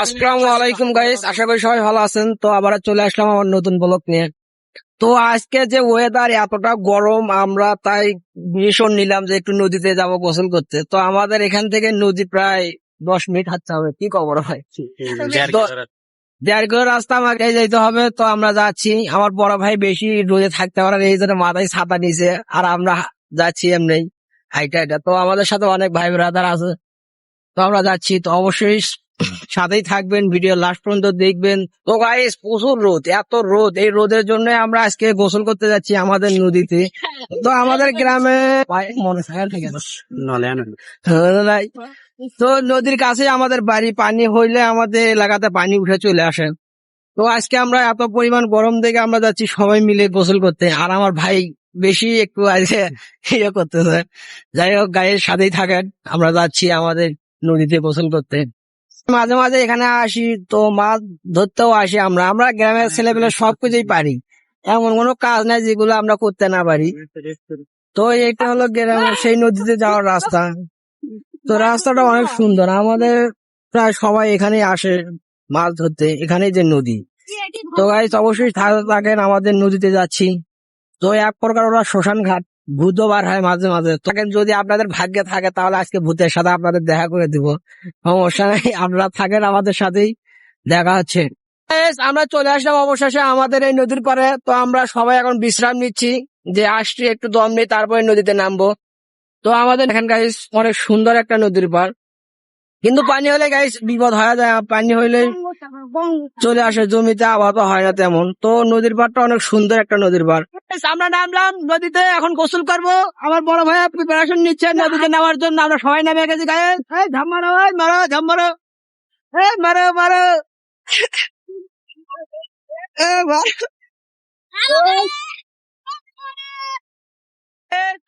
আসসালামু আলাইকুম গাইস আশা করি সবাই ভালো আছেন। তো আবার চলে আসলাম আমার নতুন ব্লগ নিয়ে। তো আজকে যে ওয়েদার এতটা গরম আমরা তাই মিশন নিলাম যে একটু নদীতে যাব গোসল করতে। তো আমাদের এখান থেকে নদী প্রায় দশ মিনিট হাঁটতে হবে। কি খবর হয় দেড় কিলো রাস্তা। আমাকে যেতে হবে। তো আমরা যাচ্ছি। আমার বড় ভাই বেশি রোদে থাকতে পারে এই জন্য মাথায় ছাতা নিছে আর আমরা যাচ্ছি এমনি হাইটা হাইটা। তো আমাদের সাথে অনেক ভাই ব্রাদার আছে। তো আমরা যাচ্ছি। তো অবশ্যই সাথেই থাকবেন ভিডিও লাস্ট পর্যন্ত দেখবেন। তো গাইস প্রচুর রোদ এত রোদ। এই রোদের জন্য আমরা আজকে গোসল করতে যাচ্ছি আমাদের নদীতে। তো আমাদের গ্রামে মনে থাকে ঠিক আছে তো নদীর কাছে আমাদের বাড়ি পানি হইলে আমাদের এলাকাতে পানি উঠে চলে আসে। তো আজকে আমরা এত পরিমাণ গরম দেখে আমরা যাচ্ছি সবাই মিলে গোসল করতে। আর আমার ভাই বেশি একটু আজকে ইয়ে করতেছে। যাই হোক গায়ের সাথেই থাকেন। আমরা যাচ্ছি আমাদের নদীতে গোসল করতে। মাঝে মাঝে এখানে আসি তো মাছ ধরতেও আসি আমরা। আমরা গ্রামের ছেলেপেলে সবকিছুই পারি। এমন কোনো কাজ নাই যেগুলো আমরা করতে না পারি। তো এটা হলো গ্রামের সেই নদীতে যাওয়ার রাস্তা। তো রাস্তাটা অনেক সুন্দর। আমাদের প্রায় সবাই এখানে আসে মাছ ধরতে এখানে যে নদী। তো গাইস অবশ্যই থাকেন আমাদের নদীতে যাচ্ছি। তো এক প্রকার ওরা শ্মশান ঘাট ভূতও বার হয় মাঝে মাঝে। থাকেন যদি আপনাদের ভাগ্যে থাকে, তাহলে আজকে ভূতের সাথে আপনাদের দেখা করে দিব। সমস্যা নেই, আপনারা থাকেন আমাদের সাথেই। দেখা হচ্ছে। আমরা চলে আসলাম অবশেষে আমাদের এই নদীর পরে তো আমরা সবাই এখন বিশ্রাম নিচ্ছি। যে আসছি, একটু দম নেই তারপরে নদীতে নামবো। তো আমাদের এখানকার অনেক সুন্দর একটা নদীর পার কিন্তু পানি হলে গাইস বিপদ হয়ে যায় পানি হইলে চলে আসে জমিতে আবহাওয়া হয় না তেমন। তো নদীর পাড়টা অনেক সুন্দর একটা নদীর পাড়। আমরা নামলাম নদীতে এখন গোসল করব। আমার বড় ভাইয়া প্রিপারেশন নিচ্ছে নদীতে নামার জন্য। আমরা সবাই নেমে গেছি গায়ে ঝাম মারো মারো ঝাম মারো। এই মারো মারো। এ মারো।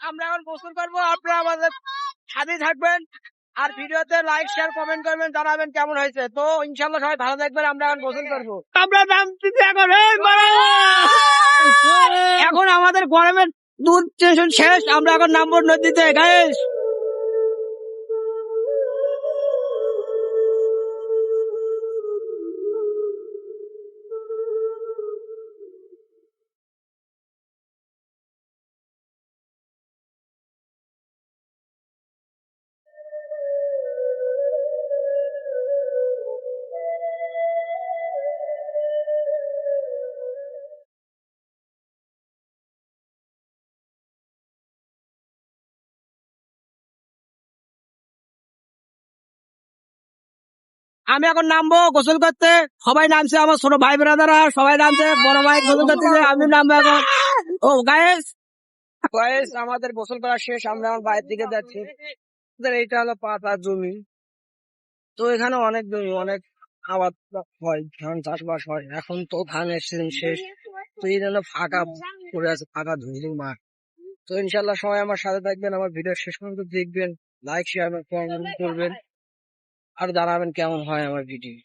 আমরা এখন গোসল করব। আপনারা আমাদের সাথে থাকবেন। আর ভিডিওতে লাইক শেয়ার কমেন্ট করবেন জানাবেন কেমন হয়েছে। তো ইনশাল্লাহ সবাই ভালো থাকবেন আমরা এখন গোসল করব। আমরা নাম এখন এখন আমাদের গরমের দুধ স্টেশন শেষ আমরা এখন নামবো নদীতে গাইস আমি এখন নামবো, গোসল করতে। সবাই নামছে, আমার ছোট ভাই ব্রাদাররা সবাই নামছে, বড় ভাই গোসল করতেছে, আমি নামবো এখন। ও গায়েস গায়েস আমাদের গোসল করা শেষ, আমরা আমার বাইরের দিকে যাচ্ছি। এইটা হলো পাতা জমি। তো এখানে অনেক জমি, অনেক আবাদ হয়, ধান চাষবাস হয়। এখন তো ধানের সিজন শেষ। তো এই জন্য ফাঁকা পড়ে আছে, ফাঁকা ধুইলি মাঠ। তো ইনশাল্লাহ সবাই আমার সাথে থাকবেন, আমার ভিডিও শেষ পর্যন্ত দেখবেন লাইক শেয়ার করবেন। আর জানাবেন কেমন হয় আমার ভিডিও